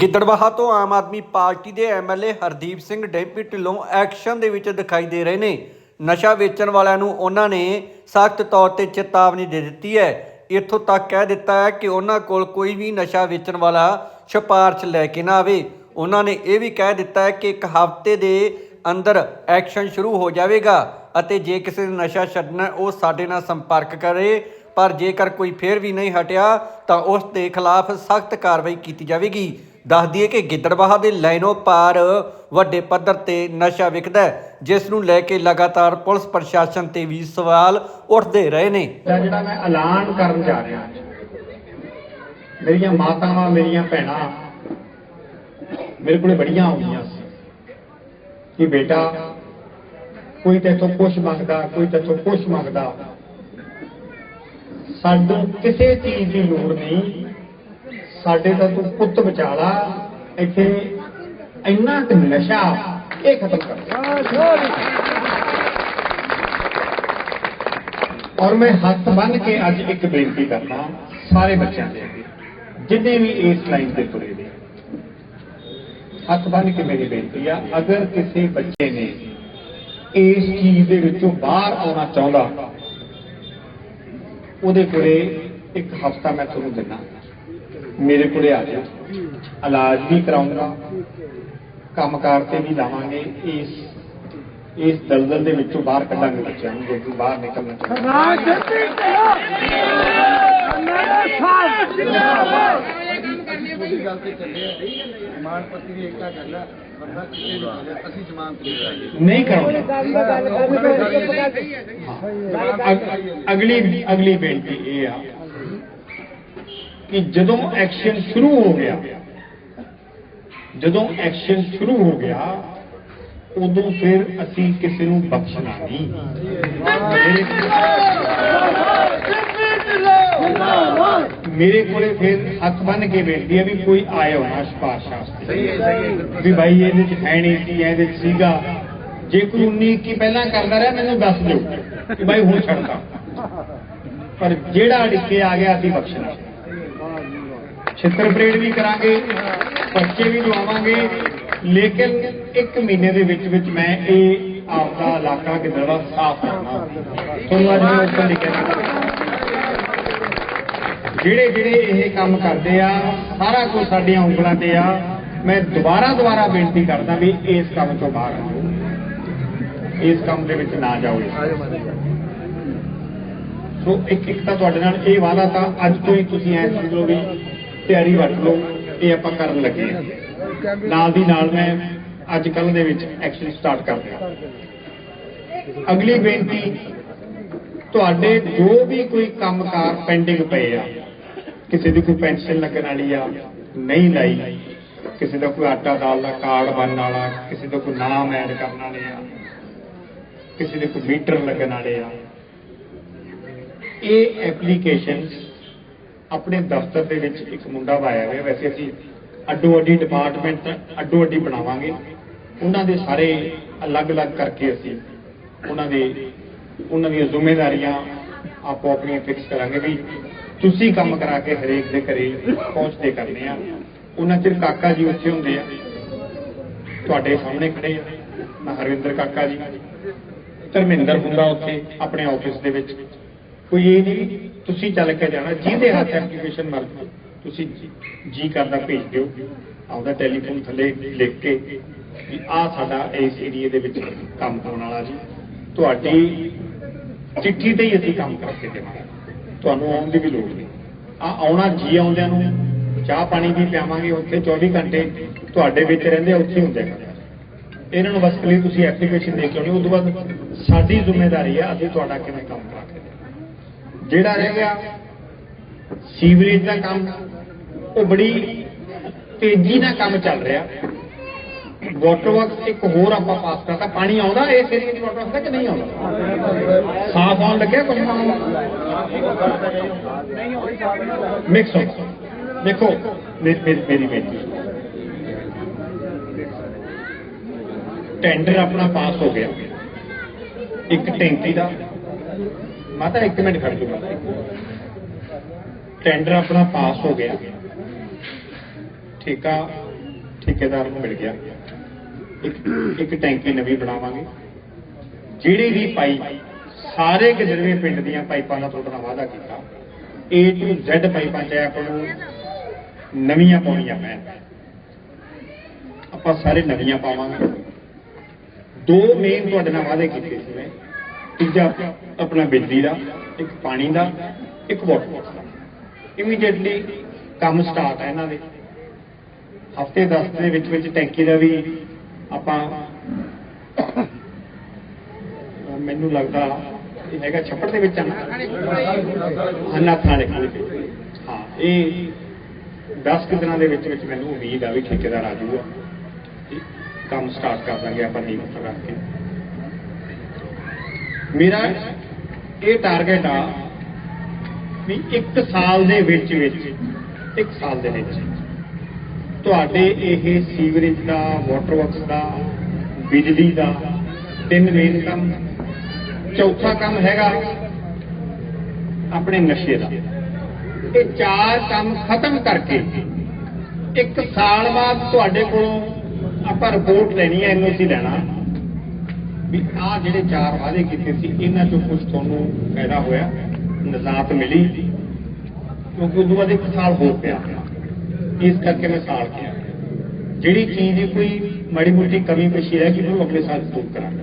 ਗਿੱਦੜਬਾਹਾ ਤੋਂ ਆਮ ਆਦਮੀ ਪਾਰਟੀ ਦੇ MLA Hardeep Singh Dimpy Dhillon action ਦੇ ਵਿੱਚ ਦਿਖਾਈ ਦੇ ਰਹੇ ਨੇ। ਨਸ਼ਾ ਵੇਚਣ ਵਾਲਿਆਂ ਨੂੰ ਉਹਨਾਂ ਨੇ ਸਖਤ ਤੌਰ ਤੇ ਚੇਤਾਵਨੀ ਦੇ ਦਿੱਤੀ ਹੈ। ਇੱਥੋਂ ਤੱਕ ਕਹਿ ਦਿੱਤਾ ਹੈ ਕਿ ਉਹਨਾਂ ਕੋਲ ਕੋਈ ਵੀ ਨਸ਼ਾ ਵੇਚਣ ਵਾਲਾ ਸਿਫਾਰਸ਼ ਲੈ ਕੇ ਨਾ ਆਵੇ। ਉਹਨਾਂ ਨੇ ਇਹ ਵੀ ਕਹਿ ਦਿੱਤਾ ਹੈ ਕਿ ਇੱਕ ਹਫ਼ਤੇ ਦੇ ਅੰਦਰ ਐਕਸ਼ਨ ਸ਼ੁਰੂ ਹੋ ਜਾਵੇਗਾ ਅਤੇ ਜੇ ਕਿਸੇ ਨੇ ਨਸ਼ਾ ਛੱਡਣਾ ਉਹ ਸਾਡੇ ਨਾਲ ਸੰਪਰਕ ਕਰੇ। ਪਰ ਜੇਕਰ ਕੋਈ ਫੇਰ ਵੀ ਨਹੀਂ ਹਟਿਆ, ਤਾਂ ਉਸ ਦੇ ਖਿਲਾਫ ਸਖਤ ਕਾਰਵਾਈ ਕੀਤੀ ਜਾਵੇਗੀ। ਦੱਸ ਦਈਏ ਕਿ ਗਿੱਦੜਬਾਹਾ ਦੇ ਲਾਈਨੋਂ ਪਾਰ ਵੱਡੇ ਪੱਧਰ ਤੇ ਨਸ਼ਾ ਵਿਕਦਾ ਹੈ, ਜਿਸ ਨੂੰ ਲੈ ਕੇ ਲਗਾਤਾਰ ਪੁਲਿਸ ਪ੍ਰਸ਼ਾਸਨ ਤੇ ਵੀ ਸਵਾਲ ਉੱਠਦੇ ਰਹੇ ਨੇ। ਜਿਹੜਾ ਮੈਂ ਐਲਾਨ ਕਰਨ ਜਾ ਰਿਹਾ ਮੇਰੀਆਂ ਮਾਤਾਵਾਂ, ਮੇਰੀਆਂ ਭੈਣਾਂ ਮੇਰੇ ਕੋਲੇ ਬੜੀਆਂ ਆਉਂਦੀਆਂ ਸੀ ਕਿ ਬੇਟਾ, ਕੋਈ ਤੇਥੋਂ ਕੁਛ ਮੰਗਦਾ, ਕੋਈ ਤੇਥੋਂ ਕੁਛ ਮੰਗਦਾ, ਸਾਨੂੰ ਕਿਸੇ ਚੀਜ਼ ਦੀ ਲੋੜ ਨਹੀਂ ਸਾਡੇ ਤਾਂ ਤੂੰ ਪੁੱਤ ਬਚਾ ਇੱਥੇ ਇੰਨਾ ਕੁ ਨਸ਼ਾ ਇਹ ਖਤਮ ਕਰ ਔਰ ਮੈਂ ਹੱਥ ਬੰਨ ਕੇ ਅੱਜ ਇੱਕ ਬੇਨਤੀ ਕਰਦਾ ਸਾਰੇ ਬੱਚਿਆਂ ਦੇ ਅੱਗੇ, ਜਿੰਨੇ ਵੀ ਇਸ ਲਾਈਨ ਤੇ ਤੁਰੇ ਨੇ, ਹੱਥ ਬੰਨ ਕੇ ਮੇਰੀ ਬੇਨਤੀ ਆ, ਅਗਰ ਕਿਸੇ ਬੱਚੇ ਨੇ ਇਸ ਚੀਜ਼ ਦੇ ਵਿੱਚੋਂ ਬਾਹਰ ਆਉਣਾ ਚਾਹੁੰਦਾ, ਉਹਦੇ ਕੋਲੇ ਇੱਕ ਹਫਤਾ ਮੈਂ ਤੁਹਾਨੂੰ ਦਿੰਦਾ। ਮੇਰੇ ਕੋਲੇ ਆ ਜਾ। ਇਲਾਜ ਵੀ ਕਰਾਉਂਗਾ ਕੰਮਕਾਰ ਤੇ ਵੀ ਲਾਵਾਂਗੇ। ਇਸ ਇਸ ਦਲਦਲ ਦੇ ਵਿੱਚੋਂ ਬਾਹਰ ਕੱਢਾਂਗੇ ਬੱਚਿਆਂ ਨੂੰ। ਜੋ ਬਾਹਰ ਨਿਕਲਣਾ ਚਾਹੁੰਦੇ ਨਹੀਂ ਕਰਾਂਗੇ ਅਗਲੀ ਅਗਲੀ ਬੇਨਤੀ ਇਹ ਆ। ਕਿ ਜਦੋਂ ਐਕਸ਼ਨ ਸ਼ੁਰੂ ਹੋ ਗਿਆ ਜਦੋਂ ਐਕਸ਼ਨ ਸ਼ੁਰੂ ਹੋ ਗਿਆ ਉਦੋਂ ਫਿਰ ਅਸੀਂ ਕਿਸੇ ਨੂੰ ਬਖਸ਼ਣਾ ਨਹੀਂ। ਮੇਰੇ- ਕੋਲੇ ਫਿਰ ਹੱਥ ਬੰਨ ਕੇ ਬੇਨਤੀ ਹੈ ਵੀ ਕੋਈ ਆਏ ਹੋਣਾ ਸਿਫਾਰਿਸ਼ ਵਾਸਤੇ ਸਹੀ ਹੈ ਸਹੀ ਹੈ ਵੀ ਭਾਈ ਇਹਦੇ ਚ ਹੈ ਨਹੀਂ ਸੀ ਇਹਦੇ ਚ ਸੀਗਾ। ਜੇ ਕੋਈ 19 ਕੀ ਪਹਿਲਾਂ ਕਰਦਾ ਰਿਹਾ ਮੈਨੂੰ ਦੱਸ ਦਿਓ ਕਿ ਭਾਈ ਹੁਣ ਛੱਡਦਾ। ਪਰ ਜਿਹੜਾ ਅੜਿੱਕੇ ਆ ਗਿਆ ਅਸੀਂ ਬਖਸ਼ਣਾ। ਛਿੱਤਰ ਪਰੇਡ ਵੀ ਕਰਾਂਗੇ ਬੱਚੇ ਵੀ ਲਵਾਵਾਂਗੇ ਲੇਕਿਨ ਇੱਕ ਮਹੀਨੇ ਦੇ ਵਿੱਚ ਵਿੱਚ ਮੈਂ ਇਹ ਆਪਦਾ ਇਲਾਕਾ ਗਿੱਦੜਵਾ ਸਾਫ਼ ਕਰਨਾ। ਤੁਹਾਨੂੰ ਅੱਜ ਮੈਂ ਉੱਪਰ ਲਿਖਿਆ ਜਿਹੜੇ ਜਿਹੜੇ ਇਹ ਕੰਮ ਕਰਦੇ ਆ, ਸਾਰਾ ਕੁਝ ਸਾਡੀਆਂ ਉਂਗਲਾਂ ਤੇ ਆ, ਮੈਂ ਦੁਬਾਰਾ ਦੁਬਾਰਾ ਬੇਨਤੀ ਕਰਦਾ ਵੀ ਇਸ ਕੰਮ ਤੋਂ ਬਾਹਰ ਆਓ। ਇਸ ਕੰਮ ਦੇ ਵਿੱਚ ਨਾ ਜਾਓ ਸੋ ਇੱਕ ਇੱਕ ਤਾਂ ਤੁਹਾਡੇ ਨਾਲ ਇਹ ਵਾਅਦਾ ਤਾਂ ਅੱਜ ਤੋਂ ਹੀ ਤੁਸੀਂ ਐ ਸਮਝ ਲਓ ਵੀ ਤਿਆਰੀ ਵੱਟ ਲਓ, ਇਹ ਆਪਾਂ ਕਰਨ ਲੱਗੇ ਹਾਂ। ਨਾਲ ਦੀ ਨਾਲ ਮੈਂ ਅੱਜ ਕੱਲ ਦੇ ਵਿੱਚ ਐਕਸ਼ਨ ਸਟਾਰਟ ਕਰ ਰਿਹਾ ਅਗਲੀ ਬੇਨਤੀ, ਤੁਹਾਡੇ ਜੋ ਵੀ ਕੋਈ ਕੰਮਕਾਰ ਪੈਂਡਿੰਗ ਪਏ ਆ, ਕਿਸੇ ਦੀ ਕੋਈ ਪੈਨਸ਼ਨ ਲੱਗਣ ਵਾਲੀ ਆ, ਨਹੀਂ ਲਾਈ, ਕਿਸੇ ਦਾ ਕੋਈ ਆਟਾ ਦਾਲ ਦਾ ਕਾਰਡ ਬਣਨ ਵਾਲਾ, ਕਿਸੇ ਦਾ ਕੋਈ ਨਾਮ ਐਡ ਕਰਨ ਵਾਲੇ ਆ, ਕਿਸੇ ਦੇ ਕੋਈ ਮੀਟਰ ਲੱਗਣ ਵਾਲੇ ਆ, ਇਹ ਐਪਲੀਕੇਸ਼ਨਸ ਆਪਣੇ ਦਫ਼ਤਰ ਦੇ ਵਿੱਚ ਇੱਕ ਮੁੰਡਾ ਵਾਇਆ ਹੋਇਆ। ਵੈਸੇ ਅਸੀਂ ਅੱਡੋ ਅੱਡੀ ਡਿਪਾਰਟਮੈਂਟ ਅੱਡੋ ਅੱਡੀ ਬਣਾਵਾਂਗੇ। ਉਹਨਾਂ ਦੇ ਸਾਰੇ ਅਲੱਗ-ਅਲੱਗ ਕਰਕੇ ਅਸੀਂ ਉਹਨਾਂ ਦੇ, ਉਹਨਾਂ ਦੀਆਂ ਜ਼ਿੰਮੇਵਾਰੀਆਂ ਆਪੋ ਆਪਣੀਆਂ ਫਿਕਸ ਕਰਾਂਗੇ ਵੀ ਤੁਸੀਂ ਕੰਮ ਕਰਾ ਕੇ ਹਰੇਕ ਦੇ ਘਰੇ ਪਹੁੰਚਦੇ ਕਰਨੇ ਆ। ਉਹਨਾਂ ਚਿਰ ਕਾਕਾ ਜੀ ਉੱਥੇ ਹੁੰਦੇ ਆ। ਤੁਹਾਡੇ ਸਾਹਮਣੇ ਖੜੇ ਆ। ਮੈਂ ਹਰਵਿੰਦਰ ਕਾਕਾ ਜੀ। ਧਰਮਿੰਦਰ ਹੁੰਦਾ ਉੱਥੇ ਆਪਣੇ ਆਫਿਸ ਦੇ ਵਿੱਚ। ਕੋਈ ਇਹ ਨਹੀਂ ਤੁਸੀਂ ਚੱਲ ਕੇ ਜਾਣਾ ਜਿਹਦੇ ਹੱਥ ਐਪਲੀਕੇਸ਼ਨ ਮਰ ਤੁਸੀਂ ਜੀ- ਕਰਦਾ ਭੇਜ ਦਿਓ। ਆਪਦਾ ਟੈਲੀਫੋਨ ਥੱਲੇ ਲਿਖ ਕੇ ਵੀ ਆਹ ਸਾਡਾ ਇਸ ਏਰੀਏ ਦੇ ਵਿੱਚ ਕੰਮ ਹੋਣ ਵਾਲਾ ਜੀ। ਤੁਹਾਡੀ ਚਿੱਠੀ ਤੇ ਹੀ ਅਸੀਂ ਕੰਮ ਕਰਕੇ ਦੇਵਾਂਗੇ। ਤੁਹਾਨੂੰ ਆਉਣ ਦੀ ਵੀ ਲੋੜ ਨਹੀਂ। ਆ ਆਉਣਾ ਜੀ ਆਉਂਦਿਆਂ ਨੂੰ ਚਾਹ ਪਾਣੀ ਵੀ ਪਿਆਵਾਂਗੇ ਉੱਥੇ 24 ਘੰਟੇ ਤੁਹਾਡੇ ਵਿੱਚ ਰਹਿੰਦੇ ਆ, ਉੱਥੇ ਹੁੰਦੇ ਇਹਨਾਂ ਨੂੰ ਬਸ ਕਲੀ ਤੁਸੀਂ ਐਪਲੀਕੇਸ਼ਨ ਦੇ ਕੇ ਆਉਣੀ ਉਸ ਤੋਂ ਬਾਅਦ ਸਾਡੀ ਜ਼ਿੰਮੇਵਾਰੀ ਆ ਅਸੀਂ ਤੁਹਾਡਾ ਕਿਵੇਂ ਕੰਮ ਕਰਾ ਜਿਹੜਾ ਰਹਿ ਗਿਆ, ਸੀਵਰੇਜ ਦਾ ਕੰਮ, ਉਹ ਬੜੀ ਤੇਜ਼ੀ ਨਾਲ ਕੰਮ ਚੱਲ ਰਿਹਾ। ਵਾਟਰ ਵਰਕਸ ਇੱਕ ਹੋਰ ਆਪਾਂ ਪਾਸ ਕਰਤਾ। ਪਾਣੀ ਆਉਂਦਾ ਇਸ ਏਰੀਏ ਵਾਟਰ ਵਰਕਸ ਦਾ ਕਿ ਨਹੀਂ ਆਉਂਦਾ? ਸਾਫ਼ ਆਉਣ ਲੱਗਿਆ ਕੁਝ ਨਾ ਮਿਕਸ ਹੋ ਦੇਖੋ, ਮੇਰੀ ਬੇਨਤੀ। ਟੈਂਡਰ ਆਪਣਾ ਪਾਸ ਹੋ ਗਿਆ। ਇੱਕ ਟੈਂਕੀ ਦਾ ਮਾਤਾ, ਇੱਕ ਮਿੰਟ ਖੜ ਜਾਓ ਟੈਂਡਰ ਆਪਣਾ ਪਾਸ ਹੋ ਗਿਆ। ਠੇਕਾ ਠੇਕੇਦਾਰ ਨੂੰ ਮਿਲ ਗਿਆ। ਇੱਕ ਇੱਕ ਟੈਂਕੀ ਨਵੀਂ ਬਣਾਵਾਂਗੇ। ਜਿਹੜੀ ਵੀ ਪਾਈਪ ਸਾਰੇ ਗਜਰਵੇ ਪਿੰਡ ਦੀਆਂ ਪਾਈਪਾਂ ਦਾ ਤੁਹਾਡਾ ਵਾਅਦਾ ਕੀਤਾ। A to Z ਪਾਈਪਾਂ ਚਾਹੇ ਆਪਾਂ ਨੂੰ ਨਵੀਆਂ ਪਾਉਣੀਆਂ ਪੈਣ। ਆਪਾਂ ਸਾਰੇ ਨਵੀਆਂ ਪਾਵਾਂਗੇ। ਦੋ ਮੇਨ ਤੁਹਾਡੇ ਨਾਲ ਵਾਅਦੇ ਕੀਤੇ ਸੀ ਮੈਂ। ਤੀਜਾ ਆਪਣਾ ਬਿਜਲੀ ਦਾ, ਇੱਕ ਪਾਣੀ ਦਾ, ਇੱਕ ਵਾਟਰ ਦਾ। ਇਮੀਡੀਏਟਲੀ ਕੰਮ ਸਟਾਰਟ ਹੈ ਇਹਨਾਂ ਦੇ। ਹਫ਼ਤੇ 10 ਦੇ ਵਿੱਚ ਵਿੱਚ ਟੈਂਕੀ ਦਾ ਵੀ ਆਪਾਂ, ਮੈਨੂੰ ਲੱਗਦਾ ਇਹ ਹੈਗਾ ਛੱਪੜ ਦੇ ਵਿੱਚ ਆ ਨਾ ਹਨਾ ਦੇ ਹਾਂ, ਇਹ 10 ਕੁ ਦਿਨਾਂ ਦੇ ਵਿੱਚ ਵਿੱਚ ਮੈਨੂੰ ਉਮੀਦ ਆ ਵੀ ਠੇਕੇਦਾਰ ਆ ਜਾਊਗਾ। ਕੰਮ ਸਟਾਰਟ ਕਰ ਦਾਂਗੇ ਆਪਾਂ ਨੀਂਹ ਉੱਪਰ ਰੱਖ ਕੇ। ਮੇਰਾ ਇਹ ਟਾਰਗੇਟ ਆ ਵੀ ਇੱਕ ਸਾਲ ਦੇ ਵਿੱਚ ਵਿੱਚ, ਇੱਕ ਸਾਲ ਦੇ ਵਿੱਚ। ਤੁਹਾਡੇ ਇਹ ਸੀਵਰੇਜ ਦਾ ਵਾਟਰ ਵਰਕਸ ਦਾ, ਬਿਜਲੀ ਦਾ ਤਿੰਨ ਮੇਨ ਕੰਮ, ਚੌਥਾ ਕੰਮ ਹੈਗਾ ਆਪਣੇ ਨਸ਼ੇ ਦਾ। ਇਹ ਚਾਰ ਕੰਮ ਖਤਮ ਕਰਕੇ ਇੱਕ ਸਾਲ ਬਾਅਦ ਤੁਹਾਡੇ ਕੋਲੋਂ ਆਪਾਂ ਰਿਪੋਰਟ ਲੈਣੀ ਹੈ ਐਨਓਸੀ ਲੈਣਾ। ਵੀ ਆਹ ਜਿਹੜੇ ਚਾਰ ਵਾਅਦੇ ਕੀਤੇ ਸੀ, ਇਹਨਾਂ ਚੋਂ ਕੁਝ ਤੁਹਾਨੂੰ ਫਾਇਦਾ ਹੋਇਆ, ਨਜ਼ਾਤ ਮਿਲੀ? ਕਿਉਂਕਿ ਉਦੋਂ ਬਾਅਦ ਇੱਕ ਸਾਲ ਹੋ ਪਿਆ। ਇਸ ਕਰਕੇ ਮੈਂ ਸਾਲ ਕਿਹਾ। ਜਿਹੜੀ ਚੀਜ਼ ਦੀ ਕੋਈ ਮਾੜੀ ਮੋਟੀ ਕਮੀ ਪੇਸ਼ੀ ਰਹਿ ਗਈ, ਉਹਨੂੰ ਅਗਲੇ ਸਾਲ ਦੂਰ ਕਰਾਂਗੇ।